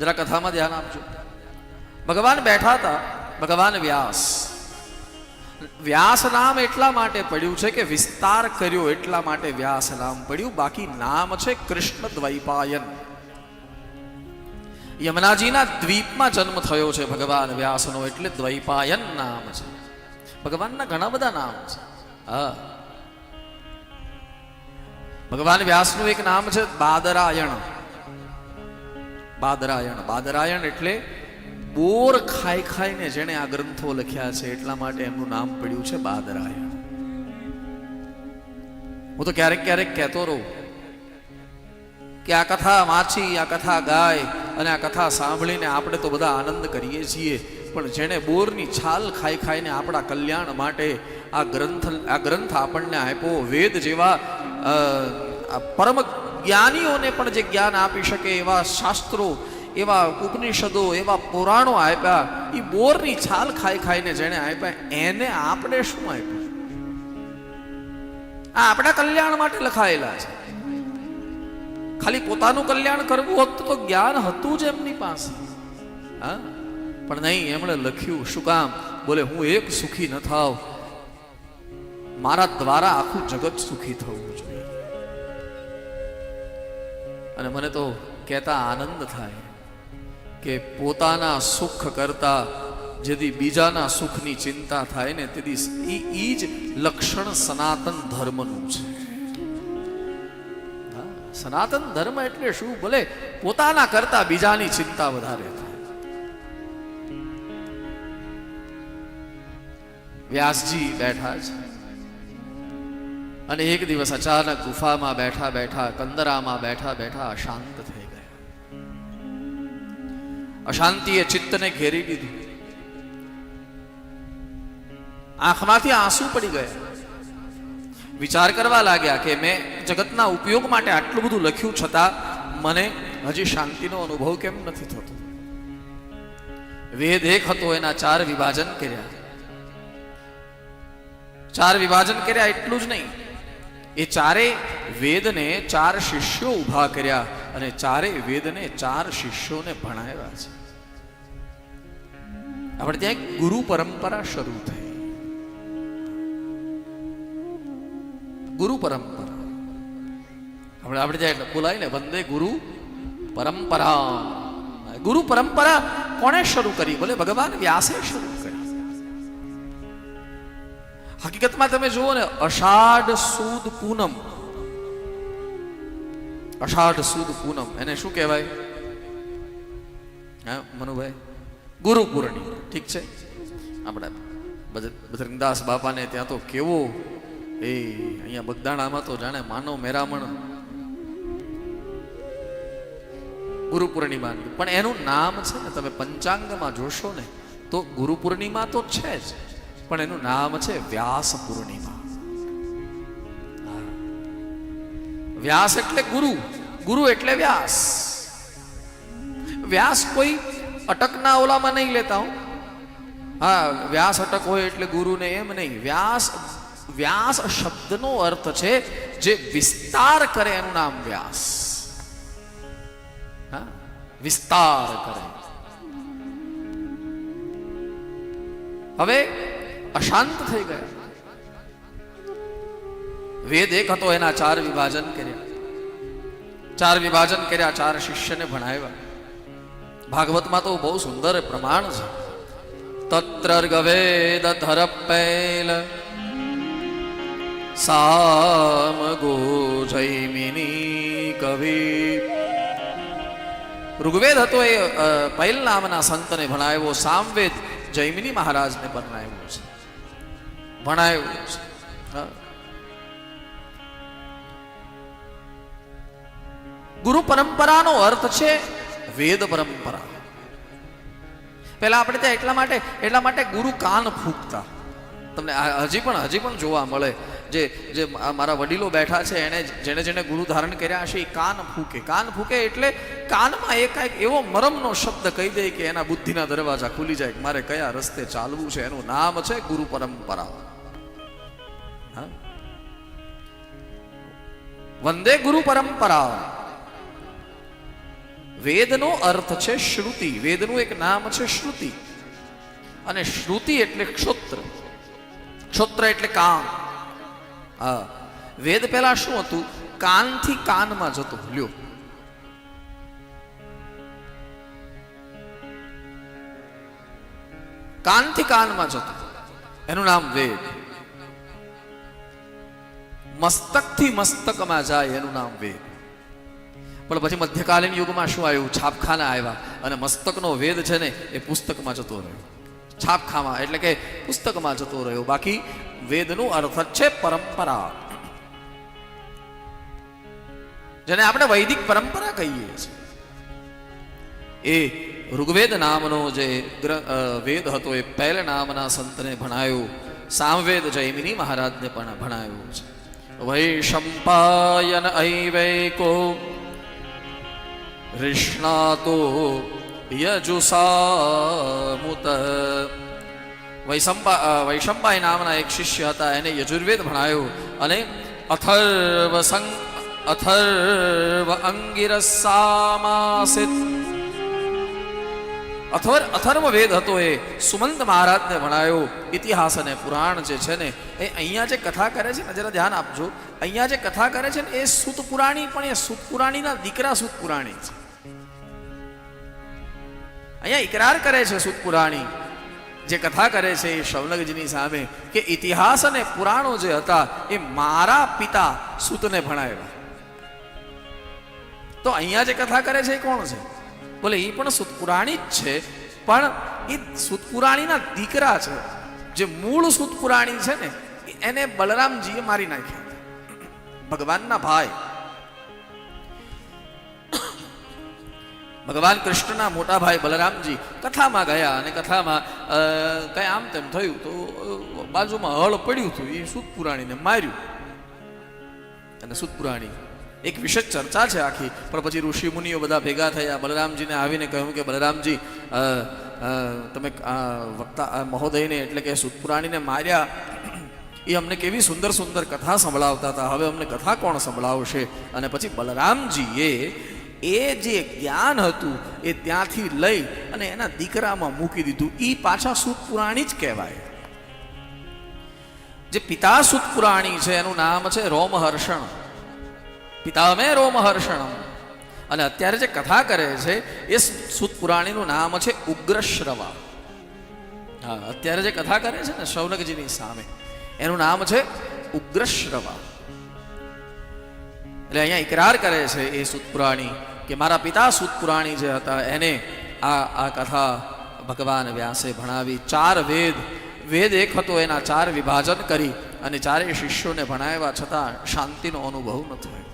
જરા કથામાં ધ્યાન આપજો. ભગવાન બેઠા હતા. ભગવાન વ્યાસ. વ્યાસ નામ એટલા માટે પડ્યું છે કે વિસ્તાર કર્યો એટલા માટે વ્યાસ નામ પડ્યું. બાકી નામ છે કૃષ્ણ દ્વૈપાયન યમુનાજીના દ્વીપમાં જન્મ થયો છે ભગવાન વ્યાસનો, એટલે દ્વૈપાયન નામ છે. ભગવાનના ઘણા બધા નામ છે. હા. ભગવાન વ્યાસનું એક નામ છે બાદરાયણ. બાદરાયણ. બાદરાયણ એટલે બોર ખાઈ ખાઈને જેણે આ ગ્રંથો લખ્યા છે એટલા માટે એમનું નામ પડ્યું છે બાદરાયણ. હું તો ક્યારેક ક્યારેક કહેતો રહું કે આ કથા વાંચી, આ કથા ગાય અને આ કથા સાંભળીને આપણે તો બધા આનંદ કરીએ છીએ. પણ જેણે બોરની છાલ ખાઈ ખાઈને આપણા કલ્યાણ માટે આ ગ્રંથ આ ગ્રંથ આપણને આપ્યો, વેદ જેવા પરમ જ્ઞાનીઓને પણ જે જ્ઞાન આપી શકે એવા શાસ્ત્રો, એવા ઉપનિષદો, એવા પુરાણો આપ્યા એ બોરની છાલ ખાઈ ખાઈને જેણે આપ્યા, એને આપણે શું આપ્યું? આ આપણા કલ્યાણ માટે લખાયેલા છે. ખાલી પોતાનું કલ્યાણ કરવું હોત તો જ્ઞાન હતું જ એમની પાસે. હા? પણ નહીં, એમણે લખ્યું, શું કામ? બોલે, હું એક સુખી ન થાવ. મારા દ્વારા આખું જગત સુખી થવું જોઈએ. અને મને તો કહેતા આનંદ થાય કે પોતાના સુખ કરતા, જેથી બીજાના સુખની ચિંતા થાય ને તેથી એ એ જ લક્ષણ સનાતન ધર્મનું છે. સનાતન ધર્મ એટલે શું? ભલે પોતાના કરતા બીજાની ચિંતા વધારે થાય. વ્યાસજી બેઠા છે અને એક દિવસ અચાનક ગુફામાં બેઠા બેઠા, કંદરામાં બેઠા બેઠા અશાંત થઈ ગયા. અશાંતિએ ચિત્તને ઘેરી લીધું. આંખમાંથી આંસુ પડી ગયા. વિચાર કરવા લાગ્યા કે મેં જગતના ઉપયોગ માટે આટલું બધું લખ્યું છતાં મને હજી શાંતિનો અનુભવ કેમ નથી થતો? વેદ એક હતો, એના ચાર વિભાજન કર્યા. ચાર વિભાજન કર્યા એટલું જ નહીં. એ ચારે વેદને ચાર શિષ્યો ઊભા કર્યા અને ચારે વેદને ચાર શિષ્યોને ભણાવ્યા છે. આપણે ત્યાં એક ગુરુ પરંપરા શરૂ થઈ. ગુરુ પરંપરા. આપણે આપણે ત્યાં બોલાય ને વંદે ગુરુ પરંપરા. ગુરુ પરંપરા કોણે શરૂ કરી? બોલે ભગવાન વ્યાસે શરૂ હકીકતમાં તમે જુઓ ને, અષાઢ સુદ પૂનમ. અષાઢ સુદ પૂનમ. એને શું કહેવાય? હા, મનુભાઈ? ગુરુ પૂર્ણિમા. ઠીક છે? આપણા બજ- બજરંગદાસ બાપાને ત્યાં તો કેવો એ અહીંયા બગદાણામાં તો જાણે માનો મેરામણ. ગુરુ પૂર્ણિમા પણ એનું નામ છે ને, તમે પંચાંગમાં જોશો ને, તો ગુરુ પૂર્ણિમા તો છે જ. પણ એનું નામ છે વ્યાસ પૂર્ણિમા. વ્યાસ એટલે ગુરુ. ગુરુ એટલે વ્યાસ. વ્યાસ કોઈ અટકના ઓલામાં નહીં લેતા હું. હા, વ્યાસ અટક હોય એટલે ગુરુને એમ નહીં. વ્યાસ વ્યાસ શબ્દનો અર્થ છે જે વિસ્તાર કરે એનું નામ વ્યાસ. હા, વિસ્તાર કરે. હવે અશાંત થઈ ગયા. વેદ એક હતો એના ચાર વિભાજન કર્યા. ચાર વિભાજન કર્યા, ચાર શિષ્યને ભણાવ્યા. ભાગવતમાં તો બહુ સુંદર પ્રમાણ છે. તત્ર ગવેદ ધરપૈલ સામ ગો કવિ. ઋગ્વેદ હતો એ પૈલ નામના સંતને ભણાવ્યો, સામવેદ જૈમિની મહારાજને ભણાવ્યો છે. ભણાવ્યો છે. ગુરુ પરંપરાનો અર્થ છે વેદ પરંપરા. પહેલા આપણે ત્યાં એટલા માટે એટલા માટે ગુરુ કાન ફૂંકતા. તમને હજી પણ હજી પણ જોવા મળે. જે જે મારા વડીલો બેઠા છે, એને જેને જેને ગુરુ ધારણ કર્યા હશે, એ કાન ફૂકે. કાન ફૂકે એટલે કાનમાં એક કાંઈક એવો મરમનો શબ્દ કહી દે કે એના બુદ્ધિના દરવાજા ખુલી જાય મારે કયા રસ્તે ચાલવું છે? એનું નામ છે ગુરુ પરંપરા. વંદે ગુરુ પરંપરા વેદનો અર્થ છે શ્રુતિ વેદનું એક નામ છે શ્રુતિ અને શ્રુતિ એટલે ક્ષોત્ર ક્ષોત્ર એટલે કાન હા વેદ પહેલા શું હતું કાનથી કાનમાં જતું લ્યો કાનથી કાનમાં જતું એનું નામ વેદ મસ્તકથી મસ્તકમાં જાય એનું નામ વેદ. પણ પછી મધ્યકાલીન યુગમાં શું આવ્યું? છાપખાના આવ્યા. અને મસ્તકનો વેદ છે ને, એ પુસ્તકમાં જતો રહ્યો. છાપખામાં, એટલે કે પુસ્તકમાં જતો રહ્યો. બાકી વેદનું અર્થ જ છે પરંપરા. જેને આપણે વૈદિક પરંપરા કહીએ છીએ. એ ઋગ્વેદ નામનો જે વેદ હતો, એ પહેલ નામના સંતને ભણાયો. સામવેદ જૈમિની મહારાજને પણ ભણાયો છે. વૈશંપાયન ઐવૈકો રિષ્ણાતો યજુસામુત વૈશંપા વૈશંપાય નામના એક શિષ્ય હતા, એને યજુર્વેદ ભણાયો અને અથર્વ સંગ, અથર્વ અંગિરસામાસિત અથર્વ અથર્વ વેદ હતો એ. સુમંત મહારાજને ભણાયો. ઇતિહાસ અને પુરાણ જે છે ને, એ અહીંયા જે કથા કરે છે ને, જરા ધ્યાન આપજો. અહીંયા જે કથા કરે છે ને, એ સુત પુરાણી, પણ એ સુત પુરાણીના દીકરા સુત પુરાણી છે. અહીંયા ઇકરાર કરે છે સુત પુરાણી. જે કથા કરે છે એ શૌનકજીની સામે કે ઇતિહાસ અને પુરાણો જે હતા, એ મારા પિતા સુતને ભણાવ્યા. તો અહીંયા જે કથા કરે છે એ કોણ છે? બોલે એ પણ સુતપુરાણી જ છે, પણ એ સુતપુરાણીના દીકરા છે. જે મૂળ સુતપુરાણી છે ને એને બલરામજીએ મારી નાખ્યા ભગવાનના ભાઈ. ભગવાન કૃષ્ણના મોટા ભાઈ બલરામજી કથામાં ગયા અને કથામાં કઈ આમ તેમ થયું તો બાજુમાં હળ પડ્યું હતું એ સુતપુરાણીને માર્યું. અને સુતપુરાણી એક વિશેષ ચર્ચા છે આખી. પણ પછી ઋષિ મુનિઓ બધા ભેગા થયા. બલરામજીને આવીને કહ્યું કે બલરામજી તમે વક્તા મહોદયને એટલે કે સુતપુરાણીને માર્યા. એ અમને કેવી સુંદર સુંદર કથા સંભળાવતા હતા. હવે અમને કથા કોણ સંભળાવશે? અને પછી બલરામજીએ એ જે જ્ઞાન હતું એ ત્યાંથી લઈ અને એના દીકરામાં મૂકી દીધું. એ પાછા સુતપુરાણી જ કહેવાય. જે પિતા સુતપુરાણી છે, એનું નામ છે રોમહર્ષણ. પિતામે રોમહર્ષણ અને અત્યારે જે કથા કરે છે, એ સુતપુરાણીનું નામ છે ઉગ્રશ્રવા. હા, અત્યારે જે કથા કરે છે ને શૌનકજીની સામે, એનું નામ છે ઉગ્રશ્રવા. એટલે અહીંયા ઇકરાર કરે છે એ સુતપુરાણી કે મારા પિતા સુતપુરાણી જે હતા, એને આ આ કથા ભગવાન વ્યાસે ભણાવી. ચાર વેદ વેદ એક હતો, એના ચાર વિભાજન કરી અને ચારેય શિષ્યોને ભણાવ્યા છતાં શાંતિનો અનુભવ ન થયો.